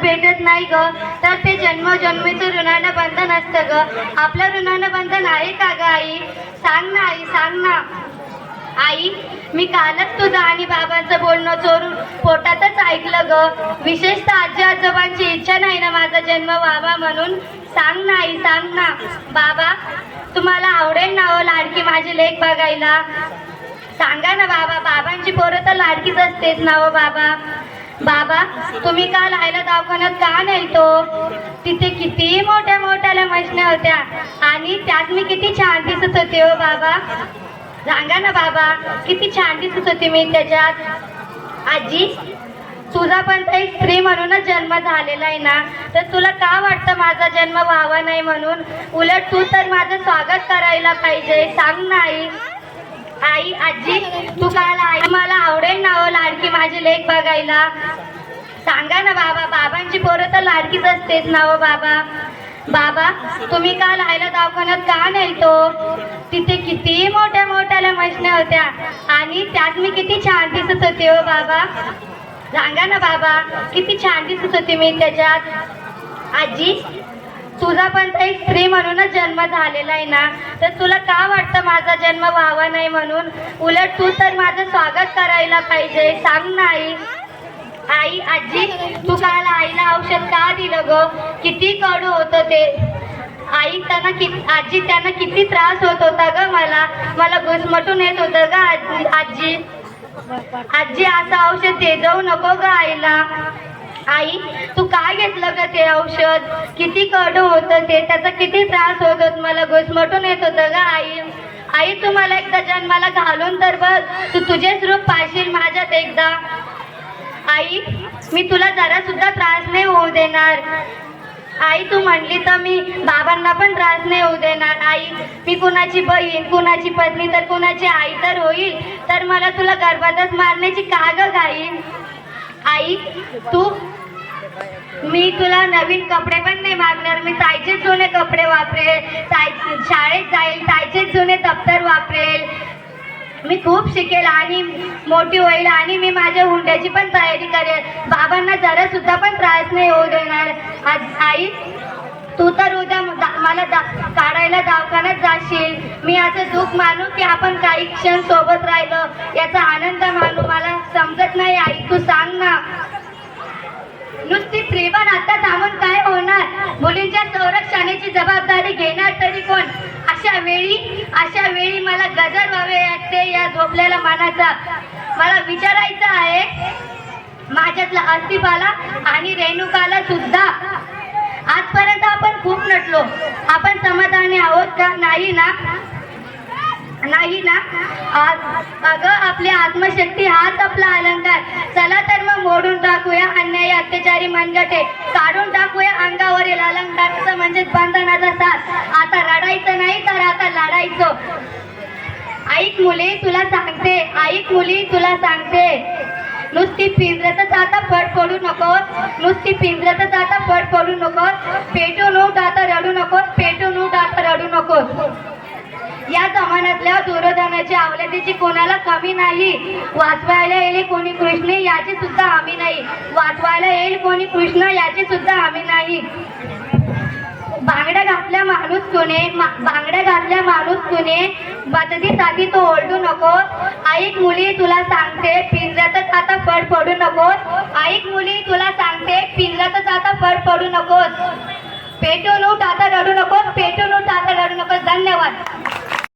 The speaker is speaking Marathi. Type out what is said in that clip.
भेटत नाही ग. तर ते जन्मजन्मीचं ऋणानं बंधन असतं ग. आपलं ऋणानं बंधन आहे का ग आई? सांग ना आई सांग ना. आई मी कालच तुझं आणि बाबांचं बोलणं चोरून पोटातच ऐकलं ग. विशेषतः आजी आजोबांची इच्छा नाही ना माझा जन्म व्हावा म्हणून. सांग ना आई सांग ना. बाबा तुम्हाला आवडेल ना हो लाडकी माझी लेख बघायला? सांगा ना बाबा बाबांची पोरं तर लाडकीच असतेच ना हो बाबा. बाबा तुम्ही काल आयला दवाखान्यात का नाही तो? तिथे किती मोठ्या मोठ्याल्या मशन्या होत्या. आणि त्यात मी किती छान दिसत होते हो बाबा. सांगा ना बाबा किती छान दिसत होती मी त्याच्यात. आजी तुझा पण तर एक स्त्री म्हणूनच जन्म झालेला आहे ना. तर तुला का वाटतं माझा जन्म व्हावा नाही म्हणून? उलट तू तर माझं स्वागत करायला पाहिजे. सांग ना आई. आई आजी तू काल आई मला आवडेल ना हो लाडकी माझे लेख बघायला. सांगा ना बाबा बाबांची पोरं तर लाडकीच असतेच ना हो बाबा. बाबा तुम्ही काल आयला दवाखान्यात का नाही तो तिथे किती मोठ्या मोठ्याल्या मशन्या होत्या. आणि त्यात मी किती छान दिसत होते हो बाबा. सांगा ना बाबा किती छान दिसत होते मी त्याच्यात. आजी तुझा पण तर एक स्त्री म्हणूनच जन्म झालेला आहे ना. तर तुला का वाटतं माझा जन्म व्हावा नाही म्हणून? उलट तू तर माझं स्वागत करायला पाहिजे. सांग ना आई. आई आजी तू काल आईला औषध का दिलं ग? किती कडू होतं ते. आई त्यांना कि आजी त्यांना किती त्रास होत होता ग मला. मला घुसमटून येत होतं ग आजी. आजी आजी असं औषध दे जाऊ नको ग आईला. आई तू काय घेतलं का ते औषध? किती कडू होतं ते? त्याचा किती त्रास होत होत? मला घुसमटून येत होतं गं आई. आई तू मला एकदा जन्माला घालून तर बघ. तू तुझेच रूप पाहशील माझ्यात एकदा. आई मी तुला जरा सुद्धा त्रास नाही होऊ देणार. आई तू म्हणली तर मी बाबांना पण त्रास नाही होऊ देणार. आई मी कुणाची बहीण कुणाची पत्नी तर कुणाची आई तर होईल. तर मला तुला गर्भातच मारण्याची का ग घाई? आई तू? मी तुला नवीन कपडे पण नाही मागणार. मी ताईचे जुने कपडे वापरेल. ताई शाळेत जाईल ताईचे जुने दप्तर वापरेल. मी खूप शिकेल आणि मोठी होईल आणि मी माझ्या हुंड्याची पण तयारी करेल. बाबांना जरा सुद्धा पण त्रास नाही होऊ देणार. आज आई तू तर उद्या आम्हाला मला दा काढायला दवाखान्यात जाशील. मी असं दुःख मानू की आपण काही क्षण सोबत राहिलो. याचा आनंद मानू. मला समजत नाही आई तू सांग ना. नुसती स्त्रीवर आता थांबून काय होणार? मुलींच्या संरक्षणाची जबाबदारी घेणार तरी कोण? अशा वेळी अशा वेळी मला गजर व्हावे वाटते या झोपलेल्या मनाचा. मला विचारायचं आहे माझ्यातला अस्तिफाला आणि रेणुकाला सुद्धा. आजपर्यंत आपण खूप नटलो. आपण समाधानी आहोत का? नाही ना? नाही ना? आज अगं आपली आत्मशक्ती हाच आपला अलंकार. चला तर मग मोडून टाकूया अन्याय अत्याचारी मनगटे. काढून टाकूया अंगावरील अलंकाराचं म्हणजे बंधनाचा साथ आता रडायचं नाही तर आता लढायचं. ऐक मुली तुला सांगते. ऐक मुली तुला सांगते. नुसती पिंजऱ्यातच आता फड पडू नकोस. नुसती पिंजऱ्यातच आता फड पडू नकोस. पेटून उठ आता रडू नकोस. पेटून उठ आता रडू नकोस. या जमान्यातल्या दुर्योधनाची आवलतीची कोणाला कमी नाही. वाचवायला येईल कोणी कृष्ण याची सुद्धा हमी नाही. वाचवायला येईल कोणी कृष्ण याची सुद्धा हमी नाही. बांगड्या घातल्या माणूस कुणे? मा- बांगड्या घातल्या माणूस कुणे? बदलीसाठी तो ओरडू नको. ऐक मुली तुला सांगते पिंजऱ्यातच आता फड पडू नकोस. ऐक मुली तुला सांगते पिंजऱ्यातच आता फड पडू नकोस. पेटून उठ आता रडू नकोस. पेटून उठ आता रडू नकोस. धन्यवाद.